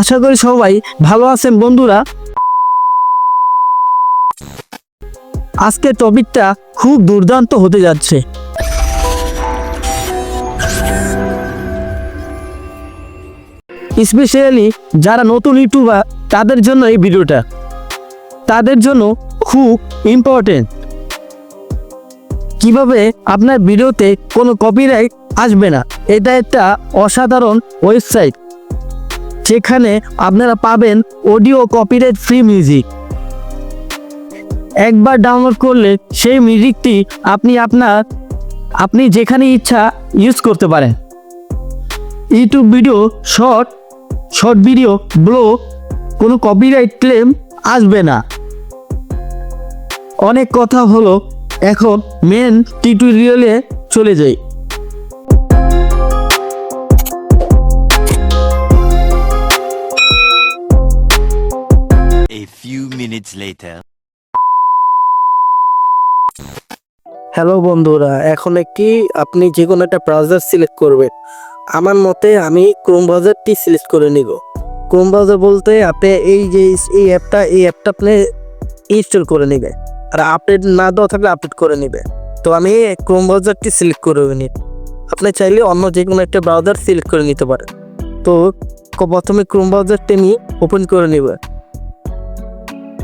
আশা করি সবাই ভালো আছেন, বন্ধুরা। আজকের টপিকটা খুব দুর্দান্ত হতে যাচ্ছে। স্পেশালি যারা নতুন ইউটিউবার তাদের জন্য এই ভিডিওটা। তাদের জন্য খুব ইম্পর্টেন্ট কীভাবে আপনার ভিডিওতে কোনো কপিরাইট আসবে না, এটা একটা অসাধারণ ওয়েবসাইট যেখানে আপনারা পাবেন অডিও কপিরাইট ফ্রি মিউজিক একবার ডাউনলোড করলে সেই মিউজিকটি আপনি আপনার, আপনি যেখানে ইচ্ছা ইউজ করতে পারেন। YouTube video short short video vlog কোনো কপিরাইট ক্লেম আসবে না। অনেক কথা হলো, এখন মেন টিউটোরিয়ালে চলে যাই। Minutes later. হ্যালো বন্ধুরা, এখন একটি আপনি যে কোনো একটা ব্রাউজার সিলেক্ট করবেন। আমার মতে আমি ক্রোম ব্রাউজারটি সিলেক্ট করে নিব। ক্রোম ব্রাউজার বলতে আপনি এই যে এই অ্যাপটা এই অ্যাপটা আপনি ইনস্টল করে নেবে আর আপডেট না দেওয়া থাকলে আপডেট করে নেবে তো আমি ক্রোম ব্রাউজারটি সিলেক্ট করে নিই। আপনি চাইলে অন্য যে কোনো একটা ব্রাউজার সিলেক্ট করে নিতে পারেন। তো প্রথমে ক্রোম ব্রাউজারটি আমি ওপেন করে নেবে।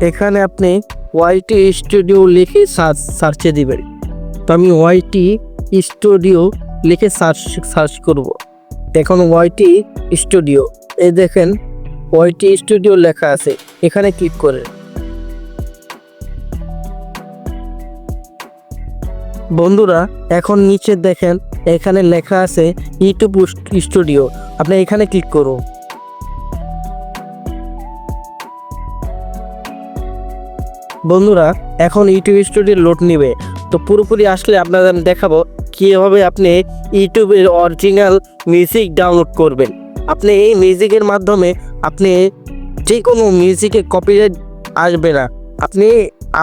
এখানে আপনি ওয়াইটি স্টুডিও লিখে সার্চ সার্চে দিবেন। তো আমি ওয়াইটি স্টুডিও লিখে সার্চ সার্চ করব। এখন ওয়াইটি স্টুডিও। এই দেখেন, ওয়াইটি স্টুডিও লেখা আছে। এখানে ক্লিক করে বন্ধুরা, এখন নিচে দেখেন, এখানে লেখা আছে ইউটিউব স্টুডিও আপনি এখানে ক্লিক করুন। বন্ধুরা, এখন ইউটিউব স্টুডিও লোড নেবে। তো পুরোপুরি আসলে আপনাদের আমি দেখাবো কীভাবে আপনি ইউটিউবের অরিজিনাল মিউজিক ডাউনলোড করবেন। আপনি এই মিউজিকের মাধ্যমে আপনি যে কোনো মিউজিকে কপিরাইট আসবে না। আপনি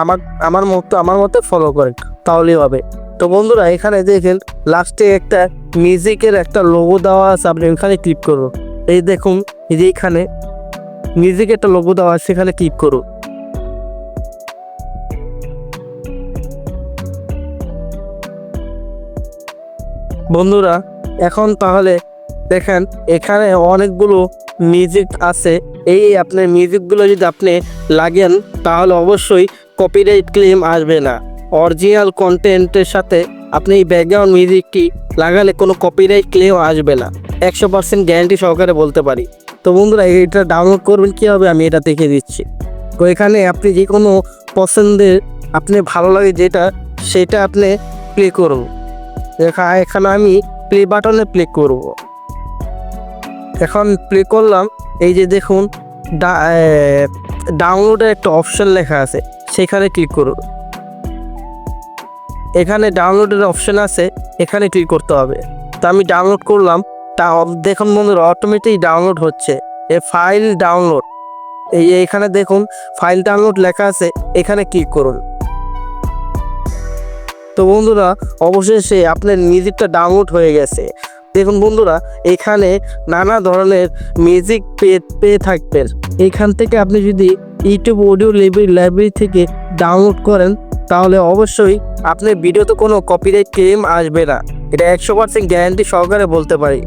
আমার আমার মতো আমার মতো ফলো করেন, তাহলেই হবে। তো বন্ধুরা, এখানে দেখেন লাস্টে একটা মিউজিকের একটা লোগো দেওয়া আছে, আপনি এখানে ক্লিক করুন। এই দেখুন, এই যে এখানে মিউজিকের একটা লোগো দেওয়া আছে সেখানে ক্লিক করুন। বন্ধুরা, এখন তাহলে দেখেন, এখানে অনেকগুলো মিউজিক আছে। এই আপনার মিউজিকগুলো যদি আপনি লাগেন, তাহলে অবশ্যই কপিরাইট ক্লেম আসবে না। অরিজিনাল কন্টেন্টের সাথে আপনি এই ব্যাকগ্রাউন্ড মিউজিকটি লাগালে কোনো কপিরাইট ক্লেম আসবে না। একশো পার্সেন্ট গ্যারান্টি সহকারে বলতে পারি। তো বন্ধুরা, এটা ডাউনলোড করবেন কীভাবে? আমি এটা দেখে দিচ্ছি। তো এখানে আপনি যে কোনো পছন্দের, আপনি ভালো লাগে যেটা, সেটা আপনি প্লে করুন। এখানে আমি প্লে বাটনে প্লে করব। এখন প্লে করলাম, এই যে দেখুন ডাউনলোডের একটা অপশন লেখা আছে, সেখানে ক্লিক করুন। এখানে ডাউনলোডের অপশন আছে, এখানে ক্লিক করতে হবে। তা আমি ডাউনলোড করলাম, তা দেখুন বন্ধুরা অটোমেটিক ডাউনলোড হচ্ছে। এ ফাইল ডাউনলোড এই এখানে দেখুন ফাইল ডাউনলোড লেখা আছে, এখানে ক্লিক করুন। তো বন্ধুরা, অবশেষে আপনার মিউজিকটা ডাউনলোড হয়ে গেছে। দেখুন বন্ধুরা, এখানে নানা ধরনের মিউজিক পেয়ে পেয়ে থাকবেন। এখান থেকে আপনি যদি ইউটিউব অডিও লাইব্রেরি লাইব্রেরি থেকে ডাউনলোড করেন, তাহলে অবশ্যই আপনার ভিডিওতে কোনো কপিরাইট ক্লেম আসবে না। এটা একশো পার্সেন্ট গ্যারান্টি সহকারে বলতে পারি।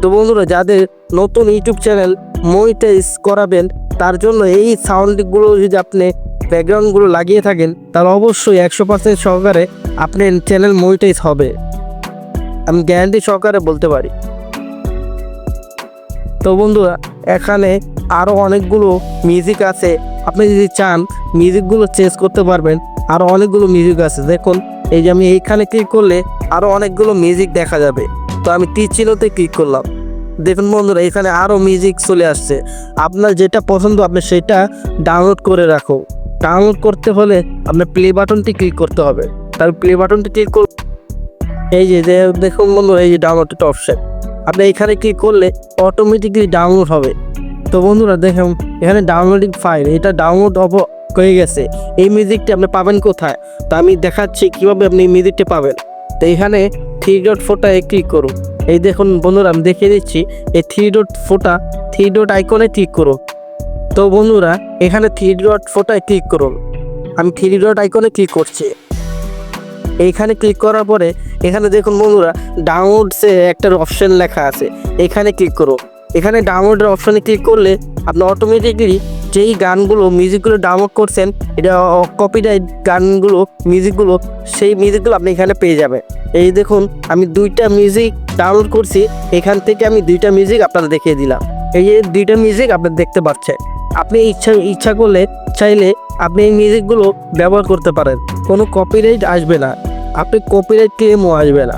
তো বন্ধুরা, যাদের নতুন ইউটিউব চ্যানেল মনিটাইজ করাবেন, তার জন্য এই সাউন্ডগুলো যদি আপনি ব্যাকগ্রাউন্ডগুলো লাগিয়ে থাকেন, তাহলে অবশ্যই একশো পার্সেন্ট সহকারে আপনার চ্যানেল মনিটাইজ হবে। আমি গ্যারান্টি সহকারে বলতে পারি। তো বন্ধুরা, এখানে আরও অনেকগুলো মিউজিক আছে। আপনি যদি চান মিউজিকগুলো চেঞ্জ করতে পারবেন। আরও অনেকগুলো মিউজিক আছে। দেখুন, এই যে আমি এইখানে ক্লিক করলে আরও অনেকগুলো মিউজিক দেখা যাবে। তো আমি টিচিনোতে ক্লিক করলাম। দেখুন বন্ধুরা, এখানে আরও মিউজিক চলে আসছে। আপনার যেটা পছন্দ আপনি সেটা ডাউনলোড করে রাখো ডাউনলোড করতে হলে আপনার প্লে বাটনটি ক্লিক করতে হবে। তার প্লে বাটনটি ক্লিক কর এই যে দেখুন বন্ধুরা, এই যে ডাউনলোড অপশন আপনি এখানে ক্লিক করলে অটোমেটিকলি ডাউনলোড হবে। তো বন্ধুরা, দেখুন, এখানে ডাউনলোডিং ফাইল এটা ডাউনলোড হব হয়ে গেছে। এই মিউজিকটি আপনি পাবেন কোথায়? তা আমি দেখাচ্ছি কীভাবে আপনি এই মিউজিকটি পাবেন। তো এখানে থ্রি ডট ফোরটায় ক্লিক করুন। এই দেখুন বন্ধুরা, আমি দেখিয়ে দিচ্ছি, এই থ্রি ডট ফোরটা থ্রি ডট আইকনে ক্লিক করুন। তো বন্ধুরা, এখানে থ্রি ডট ফোটায় ক্লিক করুন। আমি থ্রি ডট আইকনে ক্লিক করছি। এইখানে ক্লিক করার পরে, এখানে দেখুন বন্ধুরা ডাউনলোডসে একটা অপশন লেখা আছে। এখানে ক্লিক করুন। এখানে ডাউনলোডের অপশনে ক্লিক করলে, আপনি অটোমেটিকলি যেই গানগুলো মিউজিকগুলো ডাউনলোড করছেন, এটা কপিরাইট গানগুলো মিউজিকগুলো সেই মিউজিকগুলো আপনি এখানে পেয়ে যাবেন। এই দেখুন, আমি দুইটা মিউজিক ডাউনলোড করছি। এখান থেকে আমি দুইটা মিউজিক আপনাদের দেখিয়ে দিলাম। এই যে দুইটা মিউজিক আপনারা দেখতে পাচ্ছেন। আপনি ইচ্ছা ইচ্ছা করলে চাইলে আপনি এই মিউজিকগুলো ব্যবহার করতে পারেন। কোনো কপিরাইট আসবে না। আপনি কপিরাইট ক্লেমও আসবে না।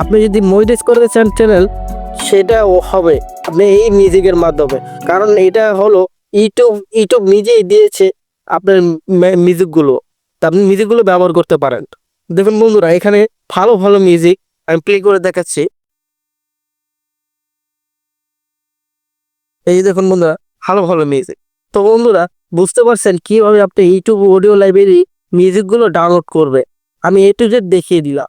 আপনি যদি মনিটাইজ করতে চান চ্যানেল সেটাও হবে আপনি এই মিউজিকের মাধ্যমে। কারণ এটা হলো ইউটিউব ইউটিউব নিজেই দিয়েছে আপনার মিউজিকগুলো তা আপনি মিউজিকগুলো ব্যবহার করতে পারেন। দেখুন বন্ধুরা, এখানে ভালো ভালো মিউজিক আমি প্লে করে দেখাচ্ছি। এই দেখুন বন্ধুরা, ভালো ভালো মিউজিক তো বন্ধুরা, বুঝতে পারছেন কীভাবে আপনি ইউটিউব অডিও লাইব্রেরি মিউজিকগুলো ডাউনলোড করবে? আমি এ টু জেড দেখিয়ে দিলাম।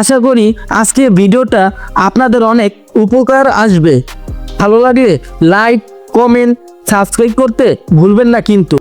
আশা করি আজকে ভিডিওটা আপনাদের অনেক উপকার আসবে। ভালো লাগলে লাইক কমেন্ট সাবস্ক্রাইব করতে ভুলবেন না কিন্তু।